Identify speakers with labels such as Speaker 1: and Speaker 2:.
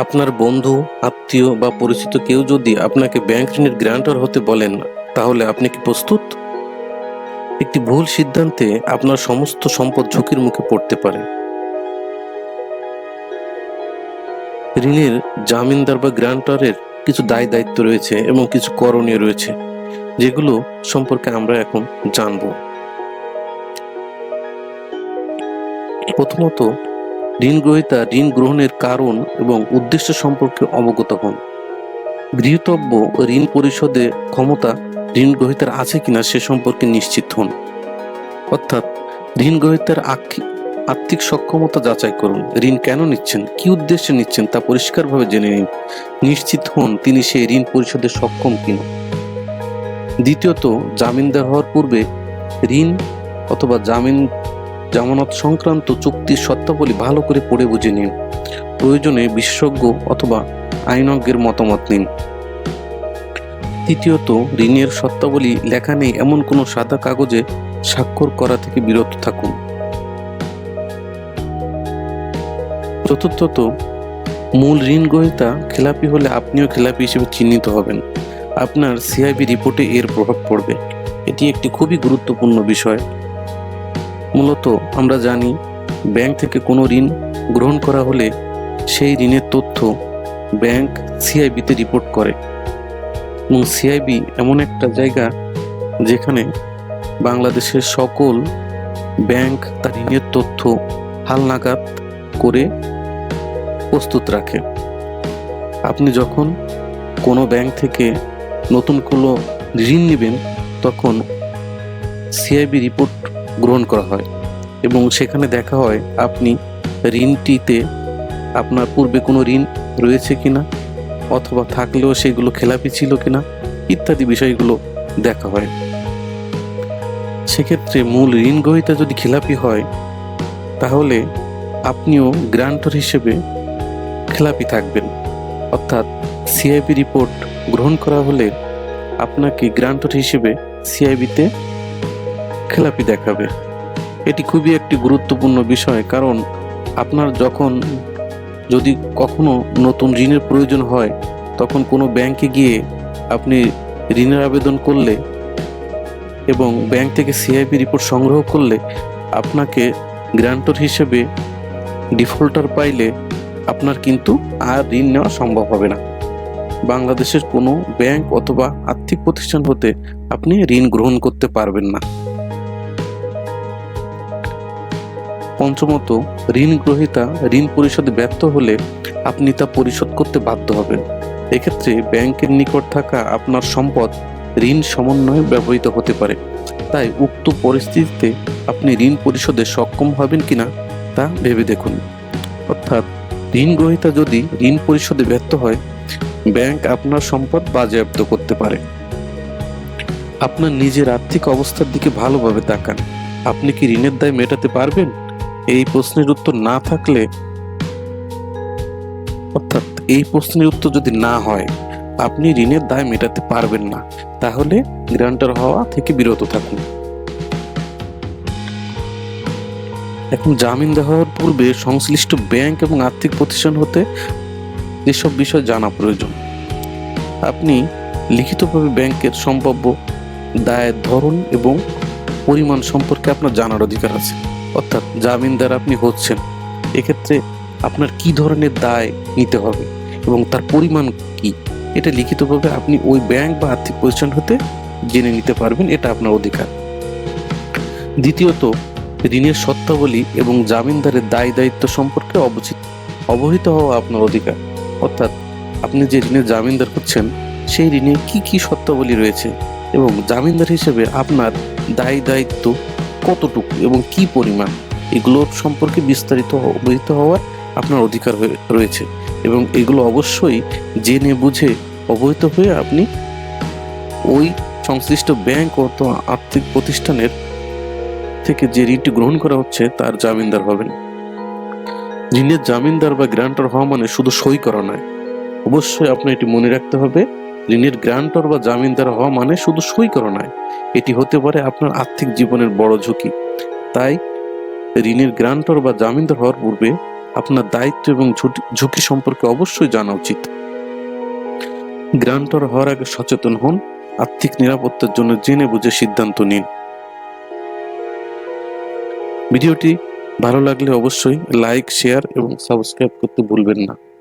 Speaker 1: আপনার বন্ধু, আত্মীয় বা পরিচিত কেউ যদি আপনাকে ব্যাংক ঋণের গ্রান্টার হতে বলেন, তাহলে আপনি কি প্রস্তুত? একটি ভুল সিদ্ধান্তে আপনার সমস্ত সম্পদ ঝুঁকির মুখে পড়তে পারে। ঋণের জামিনদার বা গ্রান্টারের কিছু দায় দায়িত্ব রয়েছে এবং কিছু করণীয় রয়েছে, যেগুলো সম্পর্কে আমরা এখন জানব। প্রথমত ঋণ গ্রহীতা ঋণ গ্রহণের কারণ এবং উদ্দেশ্য সম্পর্কে অবগত হন। গৃহীতব্য ঋণ পরিশোধে ক্ষমতা ঋণ গ্রহীতার আছে কিনা সে সম্পর্কে নিশ্চিত হন। অর্থাৎ ঋণ গ্রহীতার আর্থিক সক্ষমতা যাচাই করুন। ঋণ কেন নিচ্ছেন? কি উদ্দেশ্যে নিচ্ছেন তা পরিষ্কারভাবে জেনে নিন। নিশ্চিত হন তিনি সেই ঋণ পরিশোধে সক্ষম কিনা। দ্বিতীয়ত জামিনদার হওয়ার পূর্বে ঋণ অথবা জামিন জামানত সংক্রান্ত চুক্তির শর্তাবলী ভালো করে পড়ে বুঝে নিন। প্রয়োজনে বিশেষজ্ঞ অথবা আইনজ্ঞের মতামত নিন। তৃতীয়ত, ঋণের শর্তাবলী লেখা নেই এমন কোনো সাদা কাগজে স্বাক্ষর করা থেকে বিরত থাকুন। চতুর্থত, মূল ঋণ গ্রহীতা খেলাপি হলে আপনিও খেলাপি হিসেবে চিহ্নিত হবেন। আপনার সিআইবি রিপোর্টে এর প্রভাব পড়বে। এটি একটি খুবই গুরুত্বপূর্ণ বিষয়। মূলত আমরা জানি ব্যাংক থেকে কোনো ঋণ গ্রহণ করা হলে সেই ঋণের তথ্য ব্যাংক সিআইবিতে রিপোর্ট করে। এবং সিআইবি এমন একটা জায়গা যেখানে বাংলাদেশের সকল ব্যাংক তার ঋণের তথ্য হালনাগাদ করে প্রস্তুত রাখে। আপনি যখন কোনো ব্যাংক থেকে নতুন কোনো ঋণ নেবেন, তখন সিআইবি রিপোর্ট গ্রহণ করা হয় এবং সেখানে দেখা হয় আপনি ঋণটিতে আপনার পূর্বে কোনো ঋণ রয়েছে কি না অথবা থাকলেও সেগুলো খেলাপি ছিল কি না ইত্যাদি বিষয়গুলো দেখা হয়। সেক্ষেত্রে মূল ঋণ গ্রহীতা যদি খেলাপি হয়, তাহলে আপনিও গ্রান্টর হিসেবে খেলাপি থাকবেন। অর্থাৎ সিআইবি রিপোর্ট গ্রহণ করা হলে আপনাকে গ্রান্টর হিসেবে সিআইবিতে খেলাপি দেখাবে। এটি খুবই একটি গুরুত্বপূর্ণ বিষয়, কারণ আপনার যখন যদি কখনো নতুন ঋণের প্রয়োজন হয়, তখন কোনো ব্যাংকে গিয়ে আপনি ঋণের আবেদন করলে এবং ব্যাংক থেকে সিআইপি রিপোর্ট সংগ্রহ করলে আপনাকে গ্রান্টর হিসেবে ডিফল্টার পাইলে আপনার কিন্তু আর ঋণ নেওয়া সম্ভব হবে না। বাংলাদেশের কোনো ব্যাংক অথবা আর্থিক প্রতিষ্ঠান হতে আপনি ঋণ গ্রহণ করতে পারবেন না। পঞ্চমত, ঋণ গ্রহীতা ঋণ পরিশোধে ব্যর্থ হলে আপনি তা পরিশোধ করতে বাধ্য হবেন। এক্ষেত্রে ব্যাংকের নিকট থাকা আপনার সম্পদ ঋণ সমন্বয়ে ব্যবহৃত হতে পারে। তাই উক্ত পরিস্থিতিতে আপনি ঋণ পরিশোধে সক্ষম হবেন কিনা তা ভেবে দেখুন। অর্থাৎ, ঋণ গ্রহীতা যদি ঋণ পরিশোধে ব্যর্থ হয়, ব্যাংক আপনার সম্পদ বাজেয়াপ্ত করতে পারে। আপনার নিজের আর্থিক অবস্থার দিকে ভালোভাবে তাকান। আপনি কি ঋণের দায় মেটাতে পারবেন? এই প্রশ্নের উত্তর না থাকলে, অর্থাৎ এই প্রশ্নের উত্তর যদি না হয়, আপনি ঋণের দায় মেটাতে পারবেন না। তাহলে গ্রান্টার হওয়া থেকে বিরত থাকুন। এখন জামিন দেওয়ার পূর্বে সংশ্লিষ্ট ব্যাংক এবং আর্থিক প্রতিষ্ঠান হতে যেসব বিষয় জানা প্রয়োজন। আপনি লিখিতভাবে ব্যাংকের সম্ভাব্য দায়ের ধরন এবং পরিমাণ সম্পর্কে আপনার জানার অধিকার আছে। অর্থাৎ জামিনদার আপনি হচ্ছেন, এক্ষেত্রে আপনার কি ধরনের দায় নিতে হবে এবং তার পরিমাণ কি? এটা লিখিতভাবে আপনি ওই ব্যাংক বা আর্থিক প্রতিষ্ঠান হতে জেনে নিতে পারবেন, এটা আপনার অধিকার। দ্বিতীয়ত, ঋণের শর্তাবলী এবং জামিনদারের দায় দায়িত্ব সম্পর্কে অবচিত অবহিত হওয়া আপনার অধিকার। অর্থাৎ আপনি যে ঋণের জামিনদার হচ্ছেন, সেই ঋণে কি কি শর্তাবলী রয়েছে এবং জামিনদার হিসেবে আপনার দায় দায়িত্ব কতটুকু এবং কি পরিমাণ এগুলোর সম্পর্কে বিস্তারিত অবহিত হওয়ার আপনার অধিকার রয়েছে এবং এগুলো অবশ্যই জেনে বুঝে অবহিত হয়ে আপনি ওই সংশ্লিষ্ট ব্যাংক অথবা আর্থিক প্রতিষ্ঠানের থেকে যে ঋণটি গ্রহণ করা হচ্ছে তার জামিনদার হবেন। ঋণের জামিনদার বা গ্রান্টার হওয়া মানে শুধু সই করা নয়। অবশ্যই আপনার এটি মনে রাখতে হবে ঋণের গ্রান্টর বা জামিনদার হওয়া মানে শুধু সই করা নয়, এটি হতে পারে আপনার আর্থিক জীবনের বড় ঝুঁকি। তাই, ঋণের গ্রান্টর বা জামিনদার হওয়ার পূর্বে আপনার দায়িত্ব এবং ঝুঁকি- সম্পর্কে অবশ্যই জানা উচিত। গ্রান্টর হওয়ার আগে সচেতন হন, আর্থিক নিরাপত্তার জন্য জেনে বুঝে সিদ্ধান্ত নিন। ভিডিওটি ভালো লাগলে অবশ্যই লাইক, শেয়ার এবং সাবস্ক্রাইব করতে ভুলবেন না।